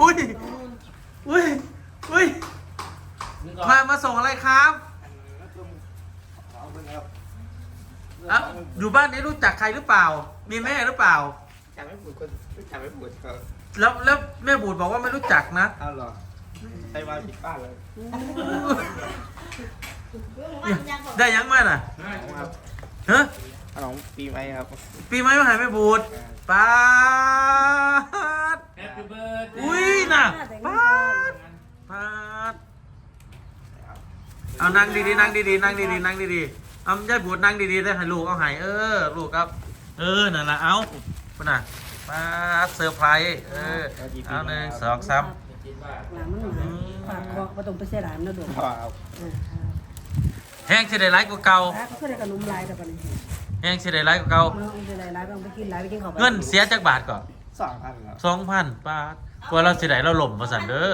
อุ้ย อุ้ย อุ้ยนึกออกมา มาส่งอะไรครับอะอยู่บ้านนี้รู้จักใครหรือเปล่า มีแม่หรือเปล่า จำไม่พูดก็จำไม่พูดก็แล้วแล้วแม่บูดบอกว่าไม่รู้จักนะ เอาเหรอไปมาผิดบ้านเลยได้ยังมาน่ะครับเฮ้ยขนมปีใหม่ครับ ปีใหม่มาหายแม่บูดป้า ดแฮปปี้เบิร์ดอุ้ยน่ะป้าดป้าดเอานั่งดีๆนั่งดีๆนั่งดีๆนั่งดีๆเอาย่ายบูดนั่งดีๆได้ให้ลูกเอาใหายเออลูกครับ เออนั่นละเอาปะน่ะป้าดเซอร์ไพรส์เออเอาหนึ่งสองสามคิดว่าหลานมันหนาปากคอประตรงไปเสียหลานนะโดดว้าวแห้งสิได้ไลค์กว่าเก่าแล้วก็ได้กับนุ่มลายแต่ปะนี่แห้งสิได้ไลค์กว่าเก่าเมื่ออุ้มจะได้ลายบ้างไปกินลายไปกินข้าวเงินเสียจากบาทก่อน สองพันครับสองพันบาทกว่าเราสิได้เราหล่มมาสั่นเด้อ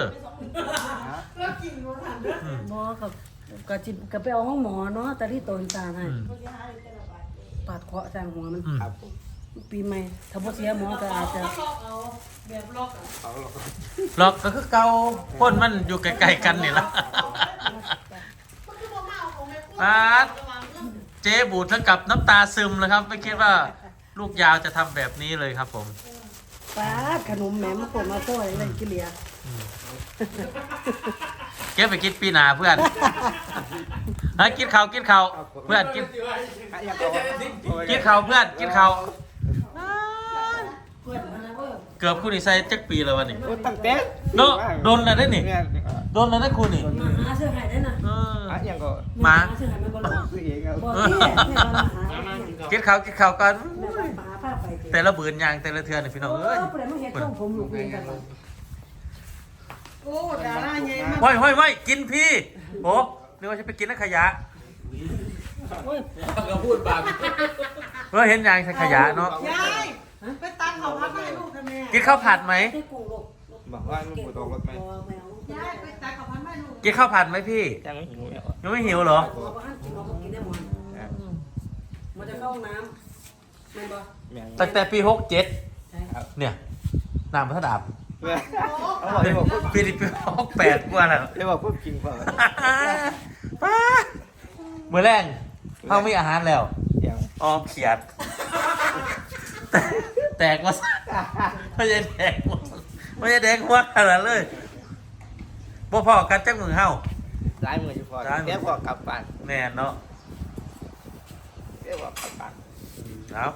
อืมหมอกับก็จิบก็ไปเอาห้องหมอเนาะแต่ที่โตนตาให้อืมปาดเคาะจางหัวมัน อืมครับปีใหม่ถ้าบ่เสียหมอก็อาจจะเอาเหรอล็อกก็คือเก่าพ่นมันอยู่ใกล้ๆกันนี่ละบาทเจ๊บูดเท่ากับน้ำตาซึมเลยครับ ไม่คิดว่าลูกยาวจะทำแบบนี้เลยครับผม ปาดขนมแหม่มาปนมาโซ่เลยกิเหลียเก็บไปกินปีหนาเพื่อนให้กินข้าวกินข้าวเพื่อนกินอะอยากเอากินข้าวเพื่อนกินข้าวเพื่อนมันนะเว้ยเกือบคุณนี่ใส่จักปีแล้ววันนี้โอ้ตั้งแต่เนอะโดนอะไรได้นี่เนี่ยโดนแล้วนะคุณนี่มาหาเสื้อหายได้น่ะเอออะอยากก็หมา เสื้อหายมันบ่หลอกซื้อเองครับบ่ที่เนี่ยมาหามากินก่อนกินข้าวกินข้าวกัน แม่ว่า หมาพาไปแต่ละบืนยางแต่ละเทือนนี่พี่น้องเอเอ้ยอผู้ใดมาเฮ็ดของผมลูกเองกันโอ้ดาราใหญ่มากห้อยห้อยห้อยกินพี่โอ้นึกว่าจะไปกินนักขยะโอ้ยก็พูดบางเมื่อเห็นยางใส่ขยะเนาะยายไปตักข้าวผัดมาให้ลูกทำไมกินข้าวผัดไหมได้กุ้งลูกบอกว่าลูกปวดท้องรถไหมบ่แมวยายไปตักข้าวผัดมาให้ลูกกินข้าวผัดไหมพี่ยังไม่หิวเนี่ยยังไม่หิวเหรอบ่บ่หันกินบ่กินได้หมดมันจะเข้าห้องน้ำแม่นบ่ แม่ตั้งแต่ปีหกเจ็ดใช่เนี่ยน้ำพัดอาบเอาบอกได้บอกพูดปีนี้ปีหกแปดกว่าแล้วได้บอกพูดจริงเปล่าป้าเมื่อแรงเขามีอาหารแล้วอย่างออมเขียดแตกแตกมาไม่ใช่แตกมาไม่ใช่แดงหัวขนาดเลยบ่พอกันจักมือเฮาร้ายมืออยู่พอร้ายมือเดี๋ยวพอกลับบ้านแน่นเนาะเดี๋ยวพอกลับบ้านเอา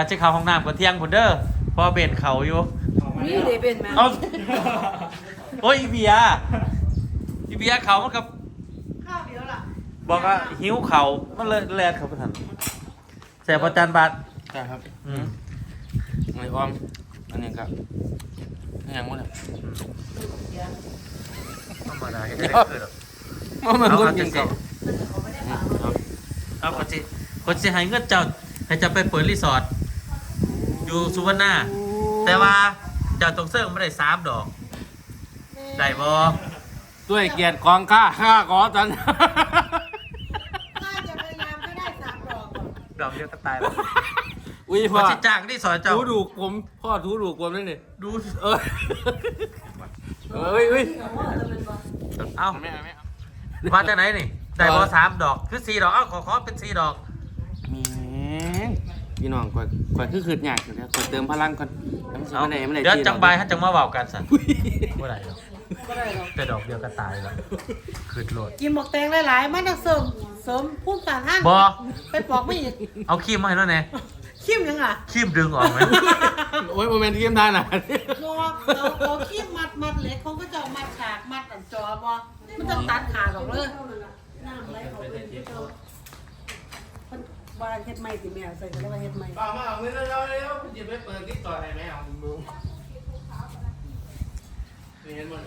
ถ้าจะเข้าห้องน้ำก็เที่ยงพุ่นเด้อพอเบนเขาอยู่ นี่เด้เป็นแม่เอาโอ้ยอีเบียร์อีเบียร์เขามันกับข้าวเดียวล่ะบอกว่าหิวเขามันเลยแลนเขาไปทันแสบประจันบาทใช่ครับอืมไม่อ้อม อันนี้ครับยังวะเนี่ยธรรมดาเห็นได้คือหรอกมันมันคนกินก่อนเอาคนสิคนสิให้เงินเจ้าให้เจะไปเปิดรีสอร์ท อยู่สุวรรณาแต่ว่าเจ้าตรงเสื้อไม่ได้สามดอกได้บ่ด้วยเกียรติกองข้าข้าขอตันน่าจะพยายามก็ได้สามดอกก่อนดอกเดียวก็ตายแล้วอุ้ยคพ่อนสิจ้างรีสอร์ทเจ้าถูดูกผมพ่อถูดูกผมนั่นนี่ดูเออเอ้ยเอ้ยเอ้าไม่เอาไม่เอามาจากไหนนี่ได้บ่สามดอกคือสี่ดอกเอ้าขอขอเป็นสี่ดอกมี พี่น้องก่อนก่อนคือขืดหยากอยู่แล้วก่อนเติมพลังก่อนน้ำสิเอาไม่ได้ไม่ได้เดี๋ยวที่จังใบให้จังมาเบากันสันอุ้ยเมื่อไหร่หรอกก็ได้หรอกแต่ดอกเดียวก็ตายแล้วคืดโหลด กินหมกแตงหลายๆ มันต้องเสริมเสริมพุ่มต่างห้างบ่ ไปปอกไม่อีกเอาครีมมาให้แล้วแน่ขี้มยังอะครีมดึงออกไหมโอ้ยโมเมนต์ที่เกมทานอะงอเราเราขี้มมัดมัดเหล็กเขาก็จะเอามัดฉากมัดอันจอบ่มันต้องตัดขาดออกเลย ว่าเฮ็ดใหม่สิแม่ใส่ก็เลยว่าเฮ็ดใหม่เอามาเอาเงินเราเร็วจะไปเปิดที่ต่อไหนไหมเอาดูเห็นหมด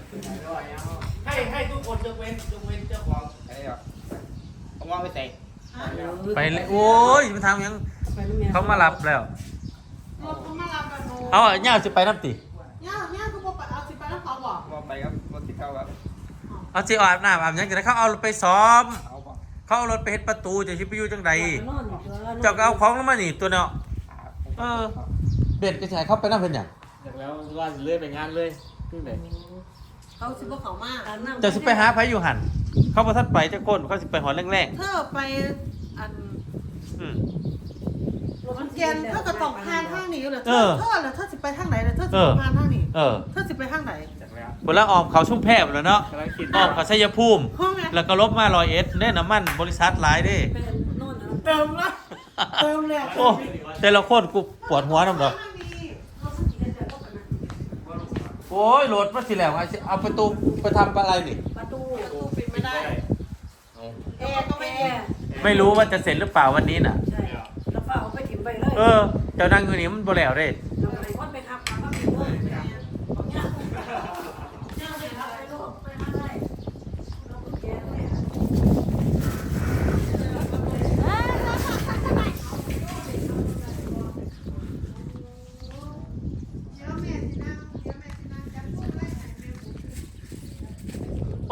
ให้ให้ทุกคนยกเว้นยกเว้นเจ้าของไอ้เหรอเอาว่าไปใส่ไปเลยโอ้ยมันทำยังเขามารับแล้วเขามารับกันเอาอะย่าสิไปน้ำติย่าย่าคือบอกเอาสิไปแล้วเขาบอกว่าไปครับรถที่เขาครับเอาสิอาบน้ำอาบยังจะได้เขาเอาไปซ้อม เอาป่ะเขาเอารถไปเฮ็ดประตูจะชิไปอยู่จังใดนอนอยู่เด้อเจ้าก็เอาของลงมานี่ตัวเนาะเออเบ็ดก็ใช่เขาไปน้ำเพิ่นหยังเจากแล้วว่าสิเลื่อนไปงานเลยขึ้นไหนเขาสิบ่เขามาอาบน้ำจะสิไปหาไผอยู่หันเขาบ่ทันไปจะก้นเขาสิไปหอนแรงเธอไปอันๆอืม มันแกนเธอก็ต้องผ่านทางนี้เหรอเธเอออเธอเหรอเธอสิไปทางไหนเหรอเธอสิเออ ผ่านทางนี้เออ เธอสิไปทางไหน จากแล้วพุ่นละออมเขาชุ่มแพบแล้วเนาะกำลังคิดออมเขาชัยภูมิ ห้องไงแล้วก็ลบมา100เอสเน่น้ำมันบริษัทหลายเด้เป็นโน่นนะเติมละเติมแล้วโอ้แต่ละคนกูปวดหัวนำดอกทางนี้เขาสังเกตแต่ก็กันนะโอ้ยรถมาสิแล้วเอาสิเอาประตูไปทำอะไรนี่ประตูประตูปิดไม่ได้เอาแอร์ก็ไม่แอมีร์ไม่รู้ว่าจะเสร็จหรือเปล่าวันนี้น่ะใช่แล้วฝ้าเอาไปถิ่มไปเลย เออเจ้านั่งอยู่นี่มันบ่แล้วเด้ทำอะไรวัดไปครับมาถิ่มเลยเนี่ยเนี่ยเนี่ยไปครับไปโลกไปหาได้เราก็แก่เลย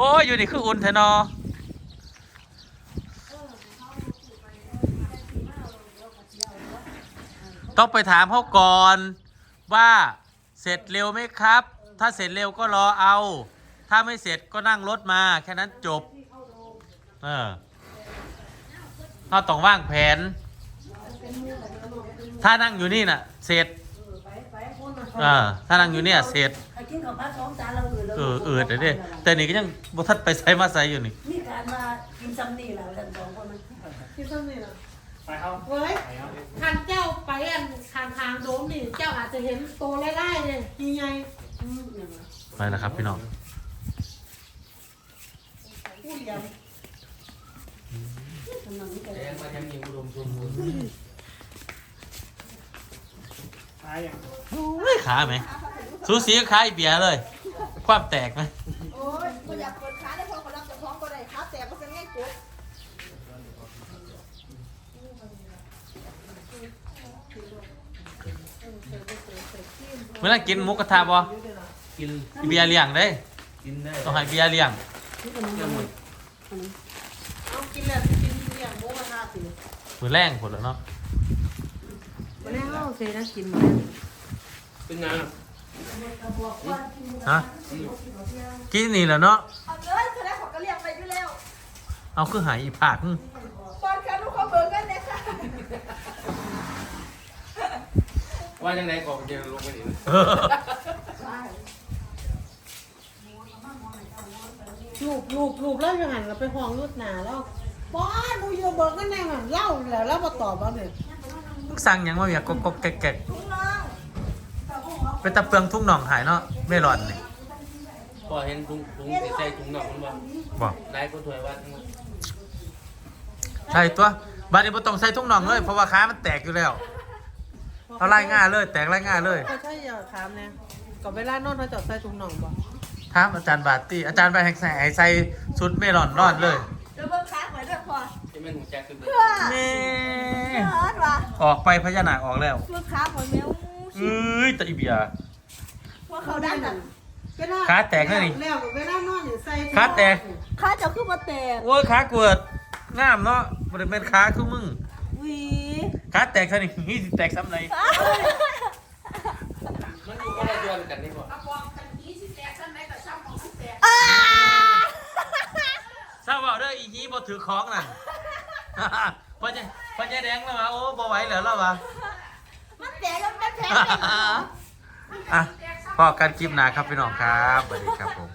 โอ้ยอยู่นี่คืออุ่นแท้เนอต้องไปถามเขาก่อนว่าเสร็จเร็วไหมครับ ถ้าเสร็จเร็วก็รอเอา ถ้าไม่เสร็จก็นั่งรถมาแค่นั้นจบ เออเราต้องว่างแผน ถ้านั่งอยู่นี่น่ะ เสร็จ ไปไปคนละ เออถ้านั่งอยู่เนี่ยเสร็จใครกินข้าวผัดสองจานเราอื่นเออเออเดี๋ยวดิแต่นี่ก็ยังบ่ทัดไปใส่มาใส่อยู่นี่มีการมากินซ้ำนี่แหละกันสองคนมันที่ซ้ำนี่เหรอไปเอาเว้ยไปเอาทางเจ้าไปอันทางทางโดมนี่เจ้าอาจจะเห็นตัวไล่ๆเลยยังไงอืมเนี่ยนะไปแล้วครับพี่น้องผู้เลี้ยงกำลังนี่ก็แดงมาจะมีอุดมสมบูรณ์ตายอย่างโอ้ยขาไหมสูสีกับขาอีเบียร์เลย ความแตกไหมโอ้ยกูอยากเปิดค้าได้พอเขารับจากท้องก็ได้ครับแต่ก็จะง่ายกุ๊บเมื่อนั้นกินหมุกกระทะบ่กินอีเบียร์เลี้ยงเด้กินได้ต้องให้เบียร์เลี้ยงนี่ก็มันเรื่องหมดเอากินแล้วกินเลี้ยงหมูกระทะสิมือแรงผลแล้วเนาะ วันนี้เราเคยได้กินเป็นไงอะฮะกินนี่แหละเนาะเอาเลยคือได้ของก็เรียกไปอยู่แล้วเอาคือหายอีผากอื้อตอนการลูกเขาเบิกกันเนี่ยค่ะว่าจังไหนก่อนจะลงไปอีกเออลูกลูกลูกเล่าอย่างหันเราไปห้องรุดหนาแล้วป้าหนูอยู่เบิกกันแน่หันเล่าแล้วแล้วมาตอบว่าเนี่ย มึงสั่งหยังมาเบียกกกแกกแกกทุกน้องเป็นตะเปลืองทุ่งหนองหายเนาะไม่ร้อนนี่พอเห็นถุงถุงใส่ถุงหนอกมันว่าบอกได้ก็ถวยว่าใช่ตัวบัดนี้บ่ต้องใส่ทุ่งหนองเลยเพราะว่าขามันแตกอยู่แล้วเอาไล่ง่ายเลย แตกไล่ง่ายเลยก็ใช่อย่าถามเนี่ยกับเวลานอนเขาจะใส่ถุงน่องบ่ถามอาจารย์บาตตี้อาจารย์ไปแหกใส่ไอ้ใส่ชุดเมลอนรอดเลย เดี๋ยวเบิกค้าไว้ ด้วยพอจะไม่หูแจ็คขึ้นเลยเพื่อนี่เพื่อว่ะออกไปพญานาคออกแล้วเบิกค้าหมดแมวเอ้ยแตะอีเบียว่าเขาได้แต่เวลาขาแตกแล้วนี่แล้วเวลานอนนี่ใส่ขาแตกค้าจะขึ้นมาแตกโอ้ยขากวดงามเนาะบ่ได้เป็นขาคือมึงหวีขาแตกซะนี่นี่สิแตกซ้ำไหนมันอยู่ก็ได้เดือนกันนี่บ่อ้าทราบว่าเด้ออีฮีบ่ถือของนั่น พ่อใหญ่พ่อใหญ่แดงแล้วว่าโอ้บ่ไหวแล้วแล้วว่ามันแตกแล้วมันแตกอะพอกันคลิปหน้าครับพี่น้องครับสวัสดีครับผม